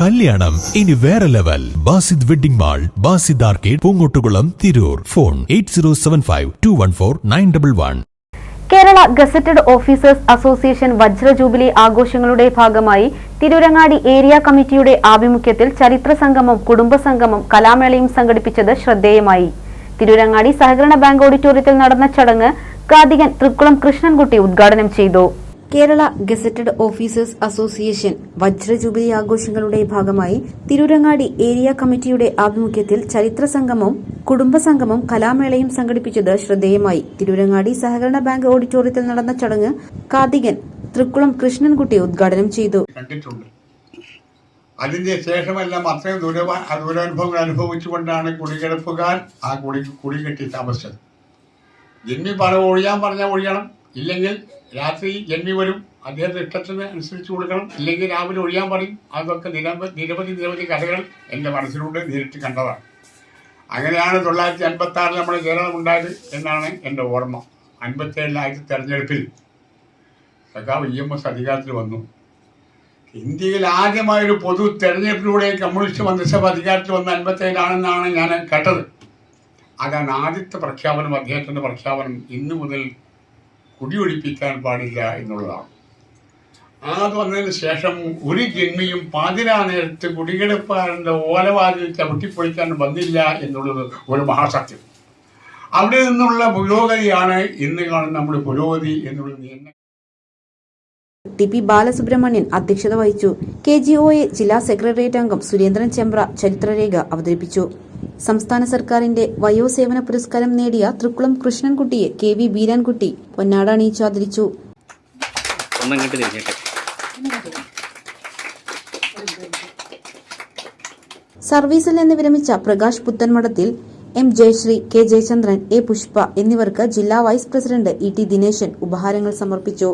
കല്യാണം. ഇനി വേറെ level. Basid wedding mall Basid arcade Poongottukulam Tirur. Phone eight zero seven five two one four nine double one. Kerala gazetted officers association വജ്ര jubilee ആഘോഷങ്ങളുടെ ഭാഗമായി Tirurangadi area കമ്മിറ്റിയുടെ ആഭിമുഖ്യത്തിൽ ചരിത്ര സംഗമം കുടുംബസംഗമം കലാമേളയും സംഘടിപ്പിച്ചത് ശ്രദ്ധേയമായി. തിരൂരങ്ങാടി സഹകരണ ബാങ്ക് ഓഡിറ്റോറിയത്തിൽ നടന്ന ചടങ്ങ് കാതികൻ തൃക്കുളം കൃഷ്ണൻകുട്ടി ഉദ്ഘാടനം ചെയ്തു. കേരള ഗസറ്റഡ് ഓഫീസേഴ്സ് അസോസിയേഷൻ വജ്രജൂബിലി ആഘോഷങ്ങളുടെ ഭാഗമായി തിരൂരങ്ങാടി ഏരിയ കമ്മിറ്റിയുടെ ആഭിമുഖ്യത്തിൽ ചരിത്ര സംഗമവും കുടുംബ സംഗമം കലാമേളയും സംഘടിപ്പിച്ചത് ശ്രദ്ധേയമായി. തിരൂരങ്ങാടി സഹകരണ ബാങ്ക് ഓഡിറ്റോറിയത്തിൽ നടന്ന ചടങ്ങ് കാർത്തികൻ തൃക്കുളം കൃഷ്ണൻകുട്ടി ഉദ്ഘാടനം ചെയ്തു. അതിന്റെ ശേഷമെല്ലാം അത്രയും ദുരവ ദുരനുഭവങ്ങൾ അനുഭവിച്ചുകൊണ്ടാണ് കുടികിടപ്പുകാർ ആ കുടി കുടി കെട്ടി താമസിച്ചത്. ജന്മി പറ ഒഴിയാൻ പറഞ്ഞാൽ ഒഴിയണം. ഇല്ലെങ്കിൽ രാത്രി ജന്മി വരും അദ്ദേഹത്തെ ഇഷ്ടത്തിന് അനുസരിച്ച് കൊടുക്കണം. ഇല്ലെങ്കിൽ രാവിലെ ഒഴിയാൻ പറയും. അതൊക്കെ നിരവധി നിരവധി നിരവധി കഥകൾ എന്റെ മനസ്സിലൂടെ നേരിട്ട് കണ്ടതാണ്. അങ്ങനെയാണ് തൊള്ളായിരത്തി അൻപത്തി ആറിൽ നമ്മുടെ കേരളം ഉണ്ടായത് എന്നാണ് എന്റെ ഓർമ്മ. അൻപത്തേഴിലായിരത്തി തെരഞ്ഞെടുപ്പിൽ സഖാവ് ഇ എം എസ് അധികാരത്തിൽ വന്നു. ഇന്ത്യയിൽ ആദ്യമായൊരു പൊതു തെരഞ്ഞെടുപ്പിലൂടെ കമ്മ്യൂണിസ്റ്റ് മന്ത്രിസഭ അധികാരത്തിൽ വന്ന അൻപത്തേഴിലാണെന്നാണ് ഞാൻ കേട്ടത്. അതാണ് ആദ്യത്തെ പ്രഖ്യാപനം അദ്ദേഹത്തിന്റെ പ്രഖ്യാപനം ഇന്നു മുതൽ കുടിയൊഴിപ്പിക്കാൻ പാടില്ല എന്നുള്ളതാണ്. അത് വന്നതിന് ശേഷം ഒരു ജന്മിയും പാതിരാ നേരത്ത് കുടികിടപ്പാരന്റെ ഓലവാതിൽ ചവിട്ടിപ്പൊളിക്കാൻ വന്നില്ല എന്നുള്ളത് ഒരു മഹാസത്യം. അവിടെ നിന്നുള്ള പുരോഗതിയാണ് ഇന്ന് കാണുന്ന നമ്മുടെ പുരോഗതി എന്നുള്ളത് ടി പി ബാലസുബ്രഹ്മണ്യൻ അധ്യക്ഷത വഹിച്ചു. കെ ജി ഒ എ ജില്ലാ സെക്രട്ടേറിയറ്റ് അംഗം സുരേന്ദ്രൻ ചെമ്പ്ര ചരിത്രരേഖ അവതരിപ്പിച്ചു. സംസ്ഥാന സർക്കാരിന്റെ വയോസേവന പുരസ്കാരം നേടിയ തൃക്കുളം കൃഷ്ണൻകുട്ടിയെ കെ വി ബീരാൻകുട്ടി പൊന്നാട അണിയിച്ചു ആദരിച്ചു. സർവീസിൽ നിന്ന് വിരമിച്ച Prakash Puthanmadathil M Jayasree K Jayachandran A Pushpa എന്നിവർക്ക് ജില്ലാ vice president E T Dineshan ഉപഹാരങ്ങൾ സമർപ്പിച്ചു.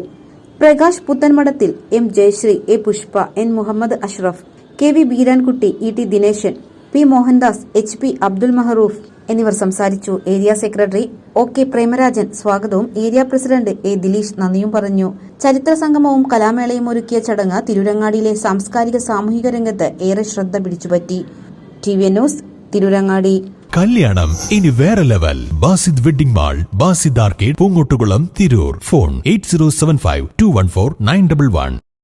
Prakash Puthanmadathil M Jayasree A Pushpa N Muhammad Ashraf K V Beerankutty E T Dineshan P Mohandas H P Abdul Mahroof എന്നിവർ സംസാരിച്ചു. Area secretary O K Premarajan സ്വാഗതവും area president A Dileesh നന്ദിയും പറഞ്ഞു. ചരിത്ര സംഗമവും കലാമേളയും ഒരുക്കിയ ചടങ്ങ് തിരുരങ്ങാടിയിലെ സാംസ്കാരിക സാമൂഹിക രംഗത്ത് ഏറെ ശ്രദ്ധ പിടിച്ചുപറ്റി. T V news Tirurangadi. കല്യാണം ഇനി വേറെ level. Basid wedding mall Basid arcade Poongottukulam Tirur. Phone eight zero seven five two one four nine double one.